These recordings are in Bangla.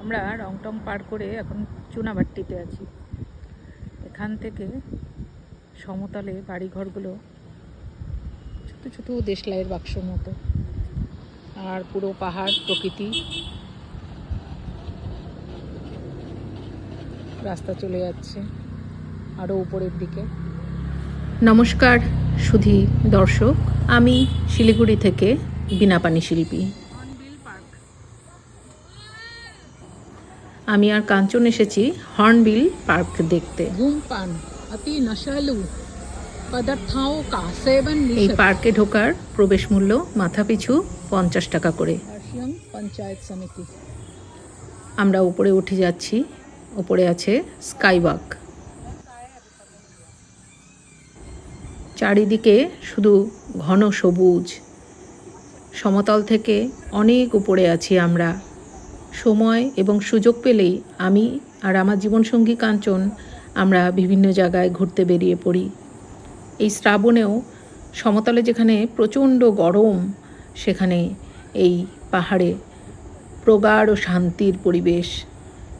আমরা রংটং পার করে এখন চুনাভাট্টিতে আছি। এখান থেকে সমতলে বাড়িঘরগুলো ছোটো ছোটো দেশলাইয়ের বাক্স মতো। আর পুরো পাহাড়, প্রকৃতি। রাস্তা চলে যাচ্ছে আরও উপরের দিকে। নমস্কার, সুধী দর্শক। আমি শিলিগুড়ি থেকে বিনাপানি শিল্পী। আমি আর কাঞ্চন এসেছি হর্নবিল পার্ক দেখতে। এই পার্কে ঢোকার প্রবেশ মূল্য মাথা পিছু পঞ্চাশ টাকা করে। পঞ্চায়েত সমিতি। আমরা উপরে উঠে যাচ্ছি উপরে আছে স্কাইওয়াক। চারিদিকে শুধু ঘন সবুজ। সমতল থেকে অনেক উপরে আছি আমরা। সময় এবং সুযোগ পেলেই আমি আর আমার জীবনসঙ্গী কাঞ্চন আমরা বিভিন্ন জায়গায় ঘুরতে বেরিয়ে পড়ি। এই শ্রাবণেও সমতলে যেখানে প্রচণ্ড গরম, সেখানে এই পাহাড়ে প্রগাঢ় শান্তির পরিবেশ,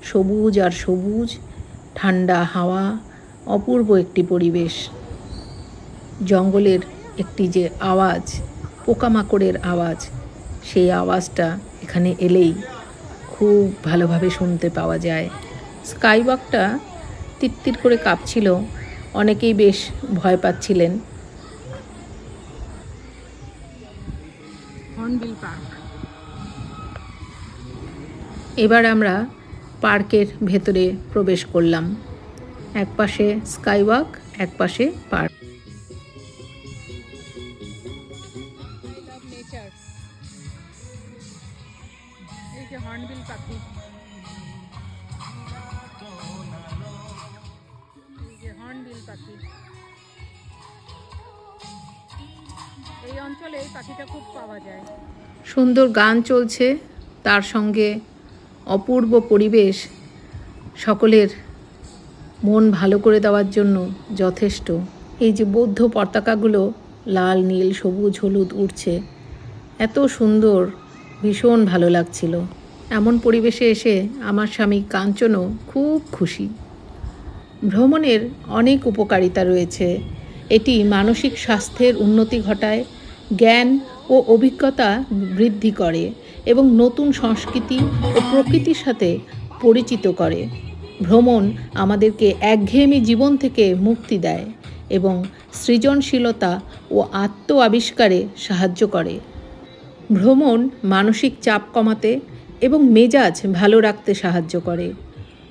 সবুজ আর সবুজ, ঠান্ডা হাওয়া, অপূর্ব একটি পরিবেশ। জঙ্গলের একটি যে আওয়াজ, পোকামাকড়ের আওয়াজ, সেই আওয়াজটা এখানে এলেই খুব ভালোভাবে শুনতে পাওয়া যায়। স্কাইওয়াকটা তিরতির করে কাঁপছিল। অনেকেই বেশ ভয় পাচ্ছিলেন। এবার আমরা পার্কের ভেতরে প্রবেশ করলাম। একপাশে স্কাইওয়াক একপাশে পার্ক। অঞ্চলে পাখিটা খুব পাওয়া যায়। সুন্দর গান চলছে, তার সঙ্গে অপূর্ব পরিবেশ সকলের মন ভালো করে দেওয়ার জন্য যথেষ্ট। এই যে বৌদ্ধ পতাকাগুলো লাল, নীল, সবুজ, হলুদ উঠছে এত সুন্দর, ভীষণ ভালো লাগছিল। এমন পরিবেশে এসে আমার স্বামী কাঞ্চনও খুব খুশি। ভ্রমণের অনেক উপকারিতা রয়েছে। এটি মানসিক স্বাস্থ্যের উন্নতি ঘটায় জ্ঞান ও অভিজ্ঞতা বৃদ্ধি করে এবং নতুন সংস্কৃতি ও প্রকৃতির সাথে পরিচিত করে। ভ্রমণ আমাদেরকে একঘেয়েমি জীবন থেকে মুক্তি দেয় এবং সৃজনশীলতা ও আত্ম আবিষ্কারে সাহায্য করে। ভ্রমণ মানসিক চাপ কমাতে এবং মেজাজ ভালো রাখতে সাহায্য করে।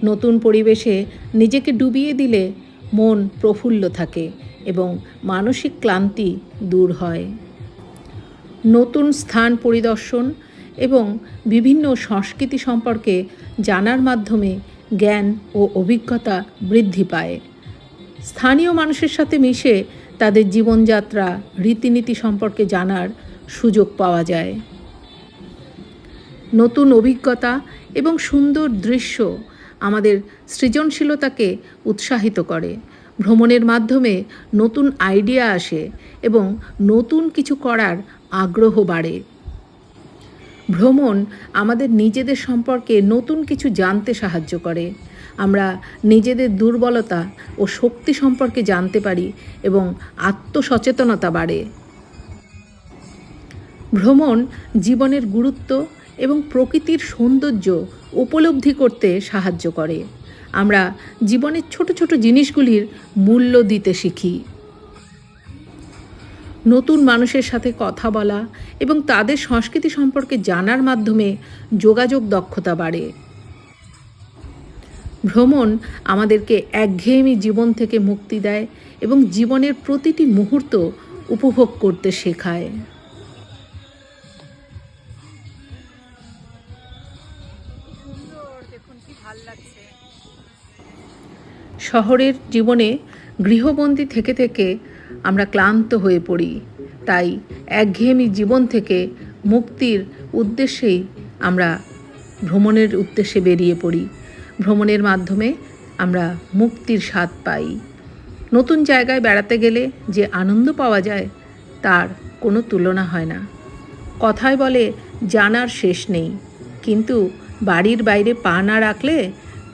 নতুন পরিবেশে নিজেকে ডুবিয়ে দিলে মন প্রফুল্ল থাকে এবং মানসিক ক্লান্তি দূর হয়। নতুন স্থান পরিদর্শন এবং বিভিন্ন সংস্কৃতি সম্পর্কে জানার মাধ্যমে জ্ঞান ও অভিজ্ঞতা বৃদ্ধি পায়। স্থানীয় মানুষের সাথে মিশে তাদের জীবনযাত্রা, রীতিনীতি সম্পর্কে জানার সুযোগ পাওয়া যায়। নতুন অভিজ্ঞতা এবং সুন্দর দৃশ্য আমাদের সৃজনশীলতাকে উৎসাহিত করে। ভ্রমণের মাধ্যমে নতুন আইডিয়া আসে এবং নতুন কিছু করার আগ্রহ বাড়ে। ভ্রমণ আমাদের নিজেদের সম্পর্কে নতুন কিছু জানতে সাহায্য করে। আমরা নিজেদের দুর্বলতা ও শক্তি সম্পর্কে জানতে পারি এবং আত্মসচেতনতা বাড়ে। ভ্রমণ জীবনের গুরুত্ব এবং প্রকৃতির সৌন্দর্য উপলব্ধি করতে সাহায্য করে। আমরা জীবনের ছোট ছোট জিনিসগুলির মূল্য দিতে শিখি। নতুন মানুষের সাথে কথা বলা এবং তাদের সংস্কৃতি সম্পর্কে জানার মাধ্যমে যোগাযোগ দক্ষতা বাড়ে। ভ্রমণ আমাদেরকে একঘেয়েমি জীবন থেকে মুক্তি দেয় এবং জীবনের প্রতিটি মুহূর্ত উপভোগ করতে শেখায়। শহরের জীবনে গৃহবন্দী থেকে থেকে আমরা ক্লান্ত হয়ে পড়ি। তাই একঘেয়েমি জীবন থেকে মুক্তির উদ্দেশ্যেই আমরা ভ্রমণের উদ্দেশ্যে বেরিয়ে পড়ি। ভ্রমণের মাধ্যমে আমরা মুক্তির স্বাদ পাই। নতুন জায়গায় বেড়াতে গেলে যে আনন্দ পাওয়া যায়, তার কোনো তুলনা হয় না। কথায় বলে, জানার শেষ নেই। কিন্তু বাড়ির বাইরে পা না রাখলে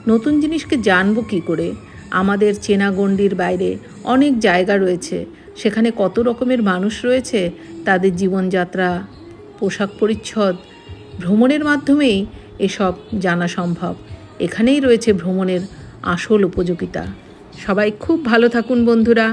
নতুন জিনিসকে জানব কী করে? আমাদের চেনা গণ্ডির বাইরে অনেক জায়গা রয়েছে। সেখানে কত রকমের মানুষ রয়েছে? তাদের জীবনযাত্রা, পোশাক পরিচ্ছদ, ভ্রমণের মাধ্যমেই এসব জানা সম্ভব। এখানেই রয়েছে ভ্রমণের আসল উপযোগিতা। সবাই খুব ভালো থাকুন বন্ধুরা।